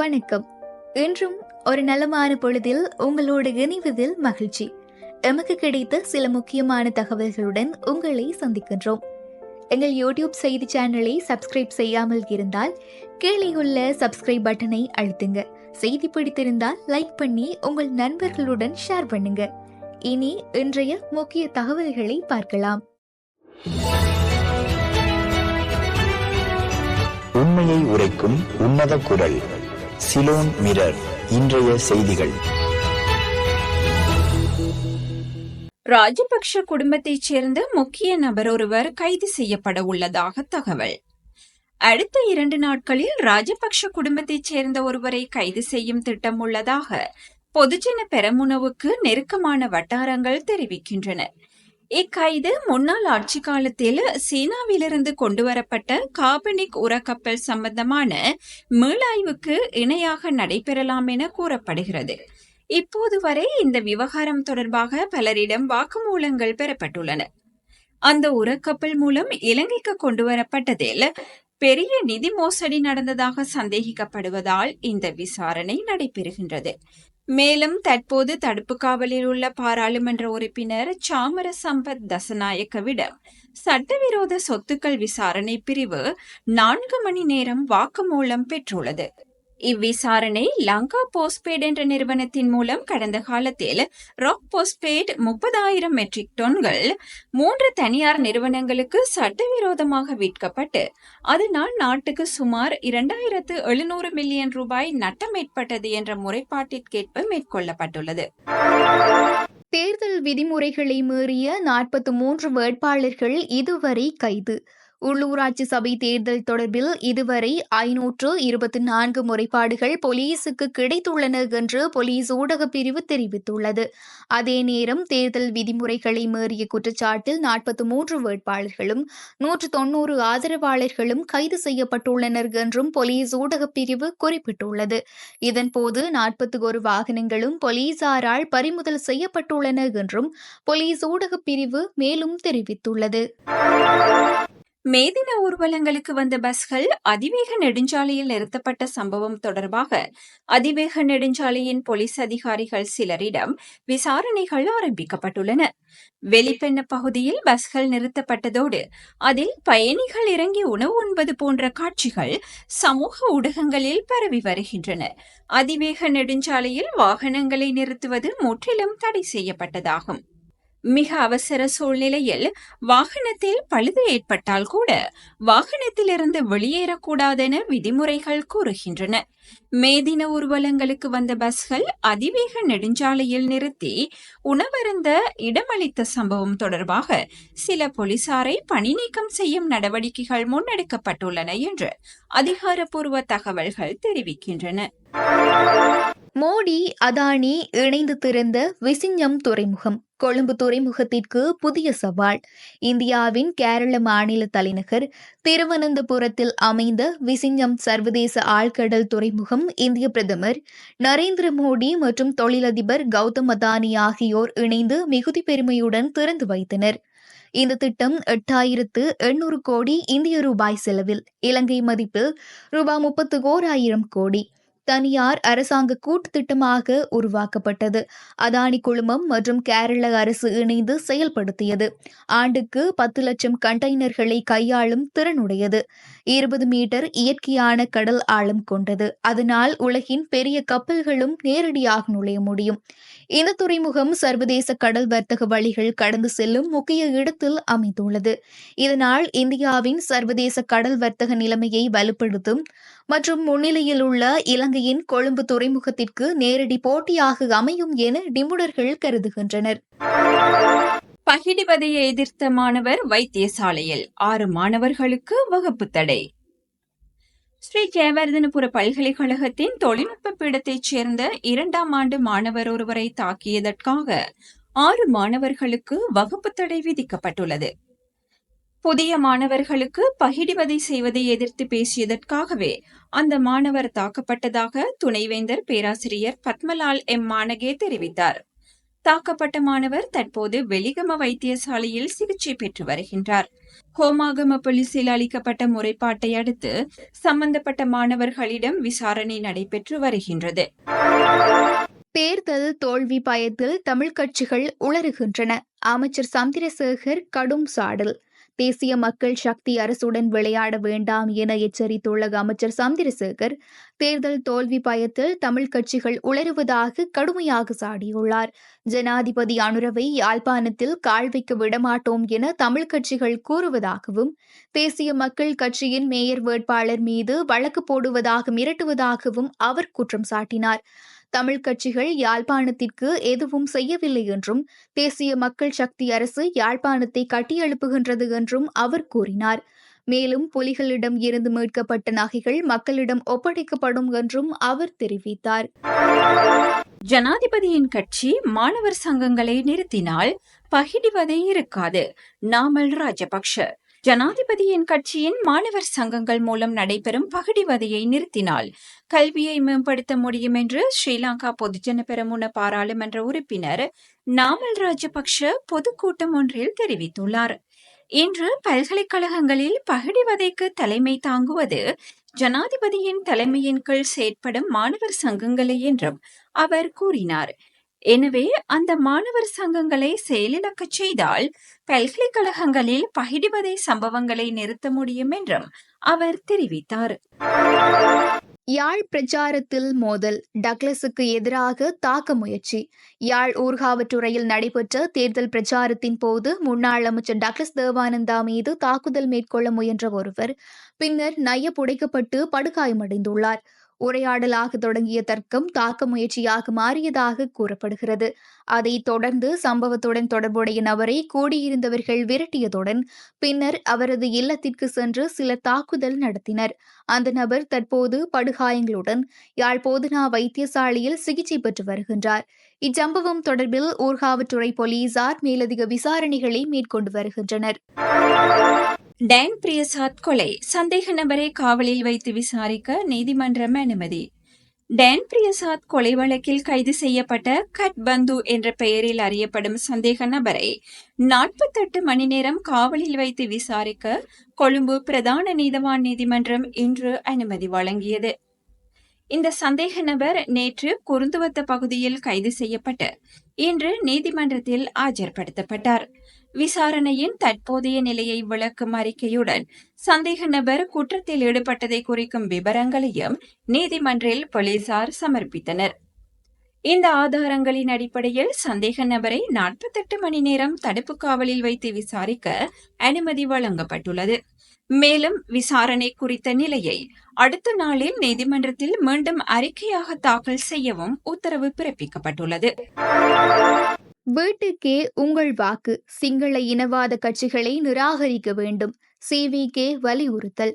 வணக்கம். இன்றும் ஒரு நலமான பொழுதில் உங்களோடு இணைவதில் மகிழ்ச்சி. எமக்கு கிடைத்த சில முக்கியமான தகவல்களுடன் உங்களை சந்திக்கின்றோம். எங்கள் யூடியூப் செய்தி சேனலை சப்ஸ்கிரைப் செய்யாமல் இருந்தால் கீழே உள்ள சப்ஸ்கிரைப் பட்டனை அழுத்துங்க. செய்தி பிடித்திருந்தால் லைக் பண்ணி உங்கள் நண்பர்களுடன் ஷேர் பண்ணுங்க. இனி இன்றைய முக்கிய தகவல்களை பார்க்கலாம். உண்மையை உரைக்கும் உன்னத குரல். சிலோன் மிரர் இன்றைய செய்திகள். ராஜபக்ஷ குடும்பத்தைச் சேர்ந்த முக்கிய நபர் ஒருவர் கைது செய்யப்பட உள்ளதாக தகவல். அடுத்த இரண்டு நாட்களில் ராஜபக்ஷ குடும்பத்தைச் சேர்ந்த ஒருவரை கைது செய்யும் திட்டம் உள்ளதாக பொதுஜன பெரமுனவுக்கு நெருக்கமான வட்டாரங்கள் தெரிவிக்கின்றன. இக்கைது முன்னாள் ஆட்சி காலத்தில் சீனாவிலிருந்து கொண்டு வரப்பட்ட கார்பனிக் உரக்கப்பல் சம்பந்தமான மீளாய்வுக்கு இணையாக நடைபெறலாம் என கூறப்படுகிறது. இப்போது வரை இந்த விவகாரம் தொடர்பாக பலரிடம் வாக்குமூலங்கள் பெறப்பட்டுள்ளன. அந்த உரக்கப்பல் மூலம் இலங்கைக்கு கொண்டு வரப்பட்டதில் பெரிய நிதி மோசடி நடந்ததாக சந்தேகிக்கப்படுவதால் இந்த விசாரணை நடைபெறுகின்றது. மேலும் தற்போது தடுப்பு காவலில் உள்ள பாராளுமன்ற உறுப்பினர் சாமர சம்பத் தசநாயக்கவிடம் சட்டவிரோத சொத்துக்கள் விசாரணை பிரிவு நான்கு மணி நேரம் வாக்குமூலம் பெற்றுள்ளது. இவ்விசாரணை லங்கா போஸ்ட்பேட் என்ற நிறுவனத்தின் மூலம் கடந்த காலத்தில் ராக் போஸ்ட்பேட் முப்பதாயிரம் மெட்ரிக் டன்கள் மூன்று தனியார் நிறுவனங்களுக்கு சட்டவிரோதமாக விற்கப்பட்டு அதனால் நாட்டுக்கு சுமார் இரண்டாயிரத்து எழுநூறு மில்லியன் ரூபாய் நட்டம் ஏற்பட்டது என்ற முறைப்பாட்டிற்கேற்ப மேற்கொள்ளப்பட்டுள்ளது. தேர்தல் விதிமுறைகளை மீறிய நாற்பத்தி மூன்று வேட்பாளர்கள் இதுவரை கைது. உள்ளூராட்சி சபை தேர்தல் தொடர்பில் இதுவரை ஐநூற்று இருபத்தி நான்கு முறைப்பாடுகள் போலீசுக்கு கிடைத்துள்ளன என்று போலீஸ் ஊடகப் பிரிவு தெரிவித்துள்ளது. அதே நேரம் தேர்தல் விதிமுறைகளை மீறிய குற்றச்சாட்டில் நாற்பத்தி மூன்று வேட்பாளர்களும் நூற்று தொன்னூறு ஆதரவாளர்களும் கைது செய்யப்பட்டுள்ளனர் என்றும் போலீஸ் ஊடகப் பிரிவு குறிப்பிட்டுள்ளது. இதன்போது நாற்பத்தி ஒரு வாகனங்களும் போலீசாரால் பறிமுதல் செய்யப்பட்டுள்ளன என்றும் போலீஸ் ஊடகப் பிரிவு மேலும் தெரிவித்துள்ளது. மேதின ஊர்வலங்களுக்கு வந்த பஸ்கள் அதிவேக நெடுஞ்சாலையில் நிறுத்தப்பட்ட சம்பவம் தொடர்பாக அதிவேக நெடுஞ்சாலையின் போலீஸ் அதிகாரிகள் சிலரிடம் விசாரணைகள் ஆரம்பிக்கப்பட்டுள்ளன. வெளிப்பெண்ண பகுதியில் பஸ்கள் நிறுத்தப்பட்டதோடு அதில் பயணிகள் இறங்கி உணவு உண்பது போன்ற காட்சிகள் சமூக ஊடகங்களில் பரவி வருகின்றன. அதிவேக நெடுஞ்சாலையில் வாகனங்களை நிறுத்துவது முற்றிலும் தடை செய்யப்பட்டதாகும். மிக அவசர சூழ்நிலையில் வாகனத்தில் பழுது ஏற்பட்டால் கூட வாகனத்திலிருந்து வெளியேறக்கூடாதென விதிமுறைகள் கூறுகின்றன. மேதின ஊர்வலங்களுக்கு வந்த பஸ்கள் அதிவேக நெடுஞ்சாலையில் நிறுத்தி உணவருந்த இடமளித்த சம்பவம் தொடர்பாக சில போலீசாரை பணி நீக்கம் செய்யும் நடவடிக்கைகள் முன்னெடுக்கப்பட்டுள்ளன என்று அதிகாரப்பூர்வ தகவல்கள் தெரிவிக்கின்றன. மோடி அதானி இணைந்து திறந்த விசிஞ்சம் துறைமுகம் கொழும்பு துறைமுகத்திற்கு புதிய சவால். இந்தியாவின் கேரள மாநில தலைநகர் திருவனந்தபுரத்தில் அமைந்த விசிஞ்சம் சர்வதேச ஆழ்கடல் துறைமுகம் இந்திய பிரதமர் நரேந்திர மோடி மற்றும் தொழிலதிபர் கௌதம் அதானி ஆகியோர் இணைந்து மிகுதி பெருமையுடன் திறந்து வைத்தனர். இந்த திட்டம் எட்டாயிரத்து எண்ணூறு கோடி இந்திய ரூபாய் செலவில் இலங்கை மதிப்பில் ரூபாய் முப்பத்து ஓராயிரம் கோடி. தனியார் அரசாங்க கூட்டு திட்டமாக உருவாக்கப்பட்டது. அதானி குழுமம் மற்றும் கேரள அரசு இணைந்து செயல்படுத்தியது. ஆண்டுக்கு பத்து லட்சம் கண்டெய்னர்களை கையாளும் திறனுடையது. இருபது மீட்டர் இயற்கையான கடல் ஆழம் கொண்டது. அதனால் உலகின் பெரிய கப்பல்களும் நேரடியாக நுழைய முடியும். இந்த துறைமுகம் சர்வதேச கடல் வர்த்தக வழிகள் கடந்து செல்லும் முக்கிய இடத்தில் அமைந்துள்ளது. இதனால் இந்தியாவின் சர்வதேச கடல் வர்த்தக நிலைமையை வலுப்படுத்தும் மற்றும் முன்னிலையில் உள்ள இலங்கையின் கொழும்பு துறைமுகத்திற்கு நேரடி போட்டியாக அமையும் என நிபுணர்கள் கருதுகின்றனர். பகிடிவதையை எதிர்த்த மாணவர் வைத்தியசாலையில். ஆறு மாணவர்களுக்கு வகுப்பு தடை. ஸ்ரீ ஜெயவர்தனபுர பல்கலைக்கழகத்தின் தொழில்நுட்ப பீடத்தைச் சேர்ந்த இரண்டாம் ஆண்டு மாணவர் ஒருவரை தாக்கியதற்காக ஆறு மாணவர்களுக்கு வகுப்பு தடை விதிக்கப்பட்டுள்ளது. புதிய மாணவர்களுக்கு பகிடிவதை செய்வதை எதிர்த்து பேசியதற்காகவே அந்த மாணவர் தாக்கப்பட்டதாக துணைவேந்தர் பேராசிரியர் பத்மலால் எம். மாணகே தெரிவித்தார். தாக்கப்பட்ட மாணவர் தற்போது வெலிகம வைத்தியசாலையில் சிகிச்சை பெற்று வருகின்றார். ஹோமாகம போலீசில் அளிக்கப்பட்ட முறைப்பாட்டை அடுத்து சம்பந்தப்பட்ட மாணவர்களிடம் விசாரணை நடைபெற்று வருகின்றது. தேர்தல் தோல்வி பயத்தில் தமிழ் கட்சிகள் உளறுகின்றன. அமைச்சர் சந்திரசேகர் கடும் சாடல் தேசிய மக்கள் சக்தி அரசுடன் விளையாட வேண்டாம் என எச்சரித்துள்ள அமைச்சர் சந்திரசேகர் தேர்தல் தோல்வி பயத்தில் தமிழ் கட்சிகள் உளறுவதாக கடுமையாக சாடியுள்ளார். ஜனாதிபதி அனுரவை யாழ்ப்பாணத்தில் கால் வைக்க விடமாட்டோம் என தமிழ் கட்சிகள் கூறுவதாகவும் தேசிய மக்கள் கட்சியின் மேயர் வேட்பாளர் மீது வழக்கு போடுவதாக மிரட்டுவதாகவும் அவர் குற்றம் சாட்டினார். தமிழ் கட்சிகள் யாழ்ப்பாணத்திற்கு எதுவும் செய்யவில்லை என்றும் தேசிய மக்கள் சக்தி அரசு யாழ்ப்பாணத்தை கட்டியெழுப்புகின்றது என்றும் அவர் கூறினார். மேலும் புலிகளிடம் இருந்து மீட்கப்பட்ட நகைகள் மக்களிடம் ஒப்படைக்கப்படும் என்றும் அவர் தெரிவித்தார். ஜனாதிபதியின் கட்சி மாணவர் சங்கங்களை நிறுத்தினால் பகிடிவதே இருக்காது. நாமல் ராஜபக்ஷ ஜனாதிபதியின் கட்சியின் மாணவர் சங்கங்கள் மூலம் நடைபெறும் பகடிவதையை நிறுத்தினால் கல்வியை மேம்படுத்த முடியும் என்று ஸ்ரீலங்கா பொதுஜன பெரமுன பாராளுமன்ற உறுப்பினர் நாமல் ராஜபக்ஷ பொதுக்கூட்டம் ஒன்றில் தெரிவித்துள்ளார். இன்று பல்கலைக்கழகங்களில் பகடிவதைக்கு தலைமை தாங்குவது ஜனாதிபதியின் தலைமையின் கீழ் செயற்படும் மாணவர் சங்கங்களே என்றும் அவர் கூறினார். எனவே அந்த மாணவர் சங்கங்களை செயலிழக்கச் செய்தால் பல்கலைக்கழகங்களில் பகிடிவதை சம்பவங்களை நிறுத்த முடியும் என்றும் அவர் தெரிவித்தார். யாழ் பிரச்சாரத்தில் மோதல் டக்ளஸுக்கு எதிராக தாக்க முயற்சி. யாழ் ஊர்காவற்றுறையில் நடைபெற்ற தேர்தல் பிரச்சாரத்தின் போது முன்னாள் அமைச்சர் டக்ளஸ் தேவானந்தா மீது தாக்குதல் மேற்கொள்ள முயன்ற ஒருவர் பின்னர் நைய புடைக்கப்பட்டு படுகாயமடைந்துள்ளார். உரையாடலாக தொடங்கிய தர்க்கம் தாக்க முயற்சியாக மாறியதாக கூறப்படுகிறது. அதைத் தொடர்ந்து சம்பவத்துடன் தொடர்புடைய நபரை கூடியிருந்தவர்கள் விரட்டியதுடன் பின்னர் அவரது இல்லத்திற்கு சென்று சில தாக்குதல் நடத்தினர். அந்த நபர் தற்போது படுகாயங்களுடன் யாழ் போதனா வைத்தியசாலையில் சிகிச்சை பெற்று வருகின்றார். இச்சம்பவம் தொடர்பில் ஊர்காவற்றுறை போலீசார் மேலதிக விசாரணைகளை மேற்கொண்டு வருகின்றனர். டேன் பிரியசாத் கொலை. சந்தேக நபரை காவலில் வைத்து விசாரிக்க நீதிமன்றம் அனுமதி. டேன் பிரியசாத் கொலை வழக்கில் கைது செய்யப்பட்ட கட் பந்து என்ற பெயரில் அறியப்படும் சந்தேக நபரை நாற்பத்தெட்டு மணி நேரம் காவலில் வைத்து விசாரிக்க கொழும்பு பிரதான நீதவான் நீதிமன்றம் இன்று அனுமதி வழங்கியது. இந்த சந்தேக நபர் நேற்று குருந்துவத்த பகுதியில் கைது செய்யப்பட்டு இன்று நீதிமன்றத்தில் ஆஜர்படுத்தப்பட்டார். விசாரணையின் தற்போதைய நிலையை விளக்கும் அறிக்கையுடன் சந்தேக நபர் குற்றத்தில் ஈடுபட்டதை குறிக்கும் விவரங்களையும் நீதிமன்றில் போலீசார் சமர்ப்பித்தனர். இந்த ஆதாரங்களின் அடிப்படையில் சந்தேக நபரை நாற்பத்தெட்டு மணி நேரம் தடுப்பு காவலில் வைத்து விசாரிக்க அனுமதி வழங்கப்பட்டுள்ளது. மேலும் விசாரணை குறித்த நிலையை அடுத்த நாளில் நீதிமன்றத்தில் மீண்டும் அறிக்கையாக தாக்கல் செய்யவும் உத்தரவு பிறப்பிக்கப்பட்டுள்ளது. வீட்டுக்கே உங்கள் வாக்கு. சிங்கள இனவாத கட்சிகளை நிராகரிக்க வேண்டும். சிவிகே வலியுறுத்தல்.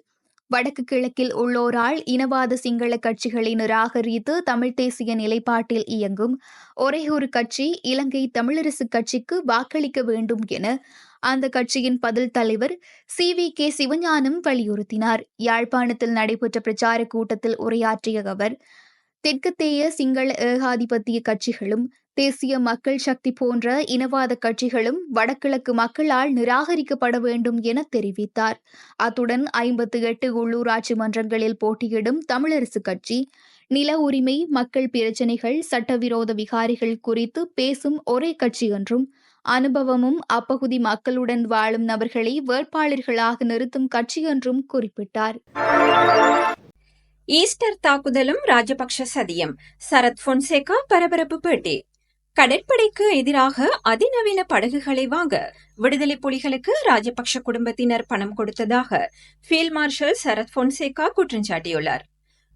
வடக்கு கிழக்கில் உள்ளோரால் இனவாத சிங்கள கட்சிகளை நிராகரித்து தமிழ் தேசிய நிலைப்பாட்டில் இயங்கும். ஒரே ஒரு கட்சி இலங்கை தமிழரசு கட்சிக்கு வாக்களிக்க வேண்டும் என அந்த கட்சியின் பதில் தலைவர் சி வி கே சிவஞானம் வலியுறுத்தினார். யாழ்ப்பாணத்தில் நடைபெற்ற பிரச்சார கூட்டத்தில் உரையாற்றிய அவர் தெற்கத்தேய சிங்கள ஏகாதிபத்திய கட்சிகளும் தேசிய மக்கள் சக்தி போன்ற இனவாத கட்சிகளும் வடகிழக்கு மக்களால் நிராகரிக்கப்பட வேண்டும் என தெரிவித்தார். அத்துடன் ஐம்பத்து எட்டு உள்ளூராட்சி மன்றங்களில் போட்டியிடும் தமிழரசு கட்சி நில உரிமை மக்கள் பிரச்சினைகள் சட்டவிரோத விகாரிகள் குறித்து பேசும் ஒரே கட்சி என்றும் அனுபவமும் அப்பகுதி மக்களுடன் வாழும் நபர்களை வேட்பாளர்களாக நிறுத்தும் கட்சி என்றும் குறிப்பிட்டார். ஈஸ்டர் தாக்குதலும் ராஜபக்ஷ சதியம். சரத் பொன்சேகா பரபரப்பு பேட்டி. கடற்படைக்கு எதிராக அதிநவீன படகுகளை வாங்க விடுதலை புலிகளுக்கு ராஜபக்ஷ குடும்பத்தினர் பணம் கொடுத்ததாக ஃபீல்ட் மார்ஷல் சரத் பொன்சேகா குற்றம் சாட்டியுள்ளார்.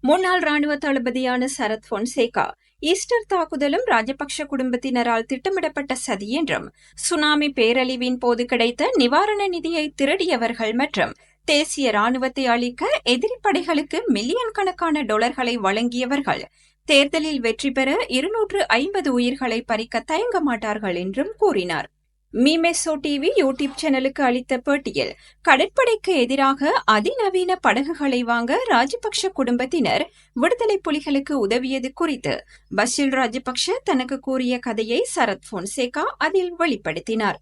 முன்னாள் ராணுவ தளபதியான சரத் பொன்சேகா ஈஸ்டர் தாக்குதலும் ராஜபக்ஷ குடும்பத்தினரால் திட்டமிடப்பட்ட சதி என்றும் சுனாமி பேரழிவின் போது கிடைத்த நிவாரண நிதியை திருடியவர்கள் மற்றும் தேசிய ராணுவத்தை அளிக்க எதிரி படைகளுக்கு மில்லியன் கணக்கான டாலர்களை வழங்கியவர்கள் தேர்தலில் வெற்றி பெற இருநூற்று ஐம்பது உயிர்களை பறிக்க தயங்க மாட்டார்கள் என்றும் கூறினார். மீமெசோ டிவி யூடியூப் சேனலுக்கு அளித்த பேட்டியில் கடற்படைக்கு எதிராக அதிநவீன படகுகளை வாங்க ராஜபக்ஷ குடும்பத்தினர் விடுதலை புலிகளுக்கு உதவியது குறித்து பஷில் ராஜபக்ஷ தனக்கு கூறிய கதையை சரத் போன்சேகா அதில் வெளிப்படுத்தினார்.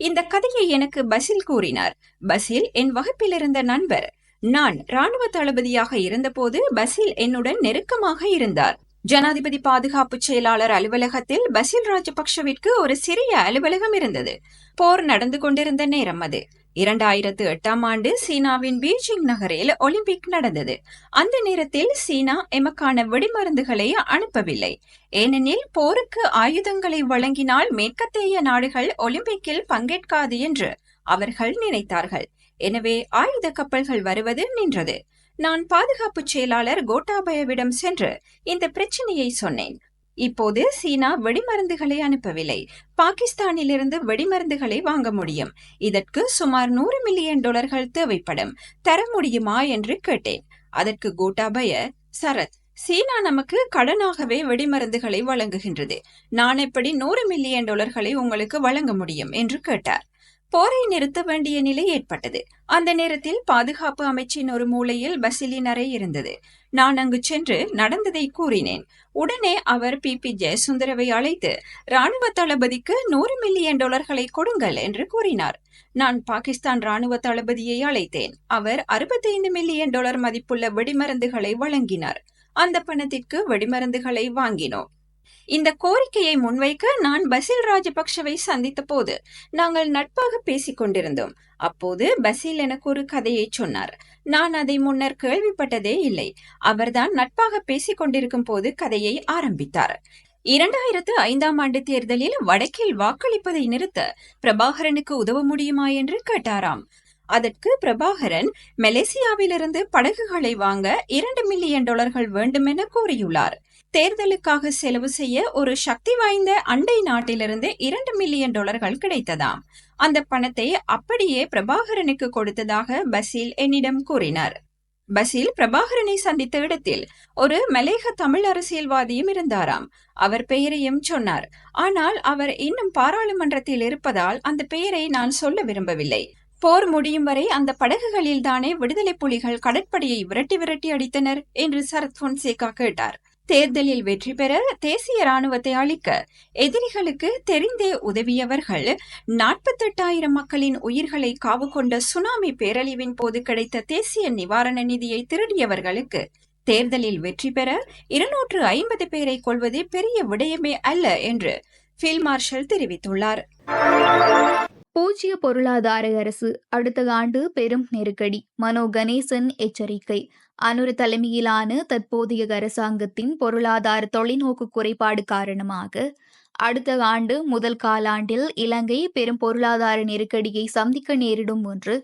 இந்த கதையை எனக்கு பசில் கூறினார். பசில் என் வகுப்பில் இருந்த நண்பர். நான் ராணுவ தளபதியாக இருந்தபோது பசில் என்னுடன் நெருக்கமாக இருந்தார். ஜனாதிபதி பாதுகாப்பு செயலாளர் அலுவலகத்தில் பசில் ராஜபக்ஷவிற்கு ஒரு சிறிய அலுவலகம் இருந்தது. போர் நடந்து கொண்டிருந்த நேரம் அது. இரண்டாயிரத்து எட்டாம் ஆண்டு சீனாவின் பீஜிங் நகரில் ஒலிம்பிக் நடந்தது. அந்த நேரத்தில் சீனா எமக்கான வெடிமருந்துகளை அனுப்பவில்லை. ஏனெனில் போருக்கு ஆயுதங்களை வழங்கினால் மேற்கத்தேய நாடுகள் ஒலிம்பிக்கில் பங்கேற்காது என்று அவர்கள் நினைத்தார்கள். எனவே ஆயுத கப்பல்கள் வருவது நின்றது. நான் பாதுகாப்பு செயலாளர் கோட்டாபயவிடம் சென்று இந்த பிரச்சனையை சொன்னேன். இப்போது சீனா வெடிமருந்துகளை அனுப்பவில்லை. பாகிஸ்தானிலிருந்து வெடிமருந்துகளை வாங்க முடியும். இதற்கு சுமார் நூறு மில்லியன் டாலர்கள் தேவைப்படும். தர முடியுமா என்று கேட்டேன். அதற்கு கோட்டாபய சரத் சீனா நமக்கு கடனாகவே வெடிமருந்துகளை வழங்குகின்றது. நான் எப்படி நூறு மில்லியன் டாலர்களை உங்களுக்கு வழங்க முடியும்? என்று கேட்டார். போரை நிறுத்த வேண்டிய நிலை ஏற்பட்டது. அந்த நேரத்தில் பாதுகாப்பு அமைச்சின் ஒரு மூலையில் பசிலின் அறை இருந்தது. நான் அங்கு சென்று நடந்ததை கூறினேன். உடனே அவர் பி. பி. ஜெயசுந்தரவை அழைத்து ராணுவ தளபதிக்கு நூறு மில்லியன் டாலர்களை கொடுங்கள் என்று கூறினார். நான் பாகிஸ்தான் ராணுவ தளபதியை அழைத்தேன். அவர் அறுபத்தைந்து மில்லியன் டாலர் மதிப்புள்ள வெடிமருந்துகளை வழங்கினார். அந்த பணத்திற்கு வெடிமருந்துகளை வாங்கினோம். இந்த கோரிக்கையை முன்வைக்க நான் பசில் ராஜபக்ஷவை சந்தித்த போது நாங்கள் நட்பாக பேசிக் கொண்டிருந்தோம் அப்போது பசில் எனக்கு ஒரு கதையை சொன்னார். நான் அதை முன்னர் கேள்விப்பட்டதே இல்லை. அவர்தான் நட்பாக பேசிக் கொண்டிருக்கும் போது கதையை ஆரம்பித்தார். இரண்டாயிரத்து ஐந்தாம் ஆண்டு தேர்தலில் வடக்கில் வாக்களிப்பதை நிறுத்த பிரபாகரனுக்கு உதவ முடியுமா என்று கேட்டாராம். அதற்கு பிரபாகரன் மலேசியாவிலிருந்து படகுகளை வாங்க இரண்டு மில்லியன் டாலர்கள் வேண்டும் என கூறியுள்ளார் தேர்தலுக்காக செலவு செய்ய ஒரு சக்தி வாய்ந்த அண்டை நாட்டிலிருந்து இரண்டு மில்லியன் டாலர்கள் கிடைத்ததாம். அந்த பணத்தை அப்படியே பிரபாகரனுக்கு கொடுத்ததாக பசீல் என்னிடம் கூறினார். பசீல் பிரபாகரனை சந்தித்த இடத்தில் ஒரு மலேக தமிழ் அரசியல்வாதியும் இருந்தாராம். அவர் பெயரையும் சொன்னார். ஆனால் அவர் இன்னும் பாராளுமன்றத்தில் இருப்பதால் அந்த பெயரை நான் சொல்ல விரும்பவில்லை. போர் முடியும் வரை அந்த படகுகளில் தானே விடுதலை புலிகள் கடற்படையை விரட்டி விரட்டி அடித்தனர் என்று சரத் பொன்சேகா கேட்டார். தேர்தலில் வெற்றி பெற தேசிய ராணுவத்தை அளிக்க எதிரிகளுக்கு தெரிந்தே உதவியவர்கள். நாற்பத்தெட்டாயிரம் மக்களின் உயிர்களை காவு கொண்ட சுனாமி பேரழிவின் போது கிடைத்த தேசிய நிவாரண நிதியை திருடியவர்களுக்கு தேர்தலில் வெற்றி பெற இருநூற்று ஐம்பது பேரை கொள்வது பெரிய விடயமே அல்ல என்று ஃபீல் மார்ஷல் தெரிவித்துள்ளார். பூஜ்ய பொருளாதார அரசு அடுத்த ஆண்டு பெரும் நெருக்கடி மனோ கணேசன் எச்சரிக்கை. அனுரு தலைமையிலான தற்போதைய அரசாங்கத்தின் பொருளாதார தொலைநோக்கு குறைபாடு காரணமாக அடுத்த ஆண்டு முதல் காலாண்டில் இலங்கை பெரும் பொருளாதார நெருக்கடியை சந்திக்க நேரிடும் என்று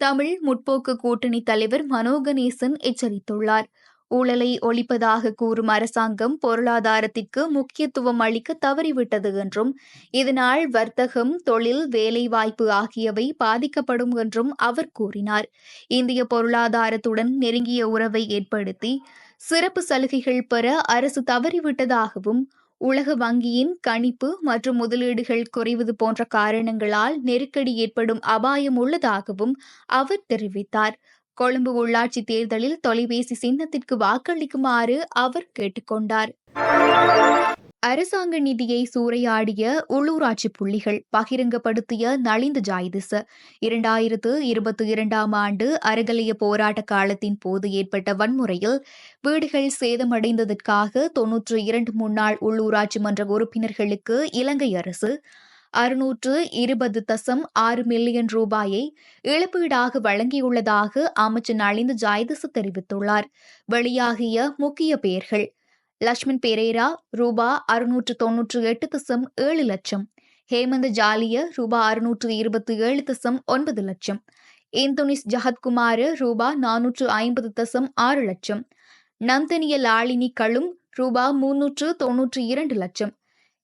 தமிழ் முற்போக்கு கூட்டணி தலைவர் மனோகணேசன் எச்சரித்துள்ளார். ஊழலை ஒழிப்பதாக கூறும் அரசாங்கம் பொருளாதாரத்திற்கு முக்கியத்துவம் அளிக்க தவறிவிட்டது என்றும் இதனால் வர்த்தகம் தொழில் வேலைவாய்ப்பு ஆகியவை பாதிக்கப்படும் என்றும் அவர் கூறினார். இந்திய பொருளாதாரத்துடன் நெருங்கிய உறவை ஏற்படுத்தி சிறப்பு சலுகைகள் பெற அரசு தவறிவிட்டதாகவும் உலக வங்கியின் கணிப்பு மற்றும் முதலீடுகள் குறைவது போன்ற காரணங்களால் நெருக்கடி ஏற்படும் அபாயம் உள்ளதாகவும் அவர் தெரிவித்தார். கொழும்பு உள்ளாட்சி தேர்தலில் தொலைபேசி சின்னத்திற்கு வாக்களிக்குமாறு அவர் கேட்டுக்கொண்டார். அரசாங்க நிதியை சூறையாடிய உள்ளூராட்சி புள்ளிகள் பகிரங்கப்படுத்திய நலிந்த ஜாயிதிச. இரண்டாயிரத்து இருபத்தி இரண்டாம் ஆண்டு அறகலைய போராட்ட காலத்தின் போது ஏற்பட்ட வன்முறையில் வீடுகள் சேதமடைந்ததற்காக தொன்னூற்று இரண்டு முன்னாள் உள்ளூராட்சி மன்ற உறுப்பினர்களுக்கு இலங்கை அரசு அறுநூற்று இருபது தசம் ஆறு மில்லியன் ரூபாயை இழப்பீடாக வழங்கியுள்ளதாக அமைச்சர் நலிந்த ஜாயதிசு தெரிவித்துள்ளார். வெளியாகிய முக்கிய பெயர்கள் லட்சுமண் பெரேரா ரூபா அறுநூற்று தொன்னூற்று எட்டு தசம் ஏழு லட்சம். ஹேமந்த் ஜாலிய ரூபா அறுநூற்று இருபத்தி ஏழு தசம் ஒன்பது லட்சம். இந்துனிஸ் ஜஹத்குமார் ரூபா நானூற்று ஐம்பது தசம் ஆறு லட்சம். நந்தனிய லாலினி களும் ரூபா முன்னூற்று தொன்னூற்று இரண்டு லட்சம்.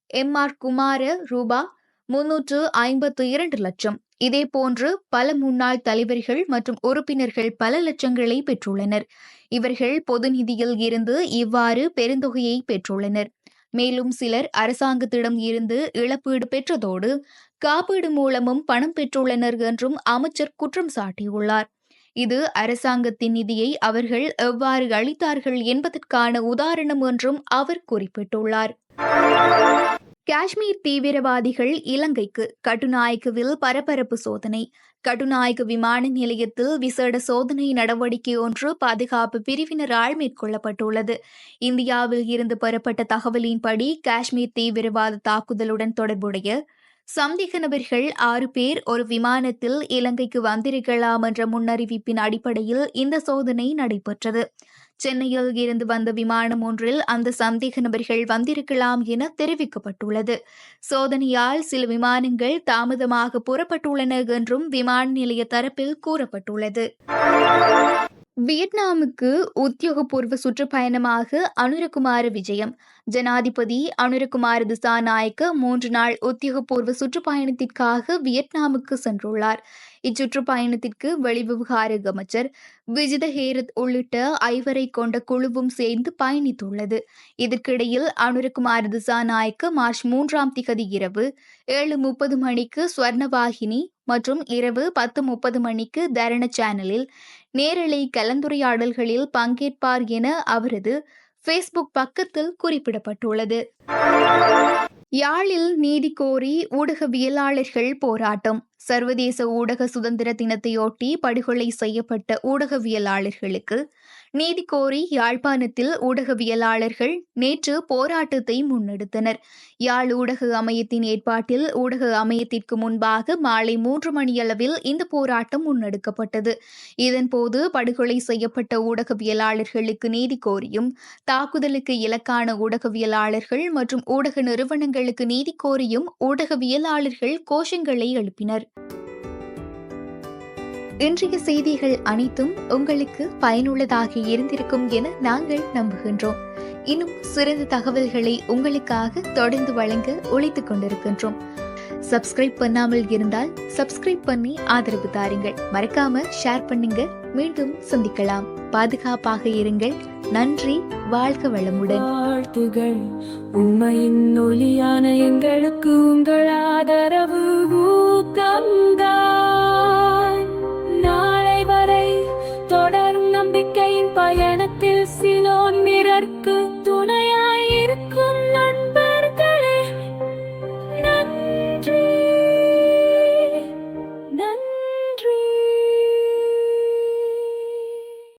எம் ஆர் குமார ரூபா முன்னூற்று ஐம்பத்து இரண்டு லட்சம். இதேபோன்று பல முன்னாள் தலைவர்கள் மற்றும் உறுப்பினர்கள் பல லட்சங்களை பெற்றுள்ளனர். இவர்கள் பொது நிதியில் இருந்து இவ்வாறு பெருந்தொகையை பெற்றுள்ளனர். மேலும் சிலர் அரசாங்கத்திடம் இருந்து இழப்பீடு பெற்றதோடு காப்பீடு மூலமும் பணம் பெற்றுள்ளனர் என்றும் அமைச்சர் குற்றம் சாட்டியுள்ளார். இது அரசாங்கத்தின் நிதியை அவர்கள் எவ்வாறு அளித்தார்கள் என்பதற்கான உதாரணம் என்றும் அவர் குறிப்பிட்டுள்ளார். காஷ்மீர் தீவிரவாதிகள் இலங்கைக்கு கட்டுநாயக்கவில் பரபரப்பு சோதனை. கட்டுநாயக்கு விமான நிலையத்தில் விசேட சோதனை நடவடிக்கை ஒன்று பாதுகாப்பு பிரிவினரால் மேற்கொள்ளப்பட்டுள்ளது. இந்தியாவில் இருந்து பெறப்பட்ட தகவலின்படி காஷ்மீர் தீவிரவாத தாக்குதலுடன் தொடர்புடைய சந்தேக நபர்கள் ஆறு பேர் ஒரு விமானத்தில் இலங்கைக்கு வந்திருக்கலாம் என்ற முன்னறிவிப்பின் அடிப்படையில் இந்த சோதனை நடைபெற்றது. சென்னையில் இருந்து வந்த விமானம் ஒன்றில் அந்த சந்தேக நபர்கள் வந்திருக்கலாம் என தெரிவிக்கப்பட்டுள்ளது. சோதனையால் சில விமானங்கள் தாமதமாக புறப்பட்டுள்ளன என்றும் விமான நிலைய தரப்பில் கூறப்பட்டுள்ளது. வியட்நாமுக்கு உத்தியோகபூர்வ சுற்றுப்பயணமாக அனுரகுமார விஜயம். ஜனாதிபதி அனுரகுமார திசாநாயக்க மூன்று நாள் உத்தியோகபூர்வ சுற்றுப்பயணத்திற்காக வியட்நாமுக்கு சென்றுள்ளார். இச்சுற்றுப்பயணத்திற்கு வெளிவிவகார அமைச்சர் விஜித ஹேரத் உள்ளிட்ட ஐவரை கொண்ட குழுவும் சேர்ந்து பயணித்துள்ளது. இதற்கிடையில் அனுரகுமார் திசாநாயக்கு மார்ச் மூன்றாம் திகதி இரவு ஏழு முப்பது மணிக்கு ஸ்வர்ணவாகினி மற்றும் இரவு பத்து முப்பது மணிக்கு தரண சேனலில் நேரலை கலந்துரையாடல்களில் பங்கேற்பார் என அவரது ஃபேஸ்புக் பக்கத்தில் குறிப்பிடப்பட்டுள்ளது. யாழில் நீதி கோரி ஊடகவியலாளர்கள் போராட்டம். சர்வதேச ஊடக சுதந்திர தினத்தையொட்டி படுகொலை செய்யப்பட்ட ஊடகவியலாளர்களுக்கு நீதி கோரி யாழ்ப்பாணத்தில் ஊடகவியலாளர்கள் நேற்று போராட்டத்தை முன்னெடுத்தனர். யாழ் ஊடக அமையத்தின் ஏற்பாட்டில் ஊடக அமையத்திற்கு முன்பாக மாலை மூன்று மணியளவில் இந்த போராட்டம் முன்னெடுக்கப்பட்டது. இதன்போது படுகொலை செய்யப்பட்ட ஊடகவியலாளர்களுக்கு நீதி கோரியும் தாக்குதலுக்கு இலக்கான ஊடகவியலாளர்கள் மற்றும் ஊடக நிறுவனங்களுக்கு நீதி கோரியும் ஊடகவியலாளர்கள் கோஷங்களை எழுப்பினர். இன்றைய செய்திகள் அனைத்தும் உங்களுக்கு பயனுள்ளதாக இருந்திருக்கும் என நாங்கள் நம்புகின்றோம். இன்னும் சிறந்த தகவல்களை உங்களுக்காக தொடர்ந்து வழங்க உழைத்துக் கொண்டிருக்கின்றோம். சப்ஸ்கிரைப் பண்ணாமல் இருந்தால் சப்ஸ்கிரைப் பண்ணி ஆதரவு தாருங்கள். மறக்காம ஷேர் பண்ணுங்க. மீண்டும் சந்திக்கலாம். பாதுகாப்பாக இருங்கள். நன்றி. வாழ்க வளமுடன். வாழ்த்துகள். உண்மையின் ஒளியான எங்களுக்கு உங்கள் ஆதரவு ஊக்கம்தான்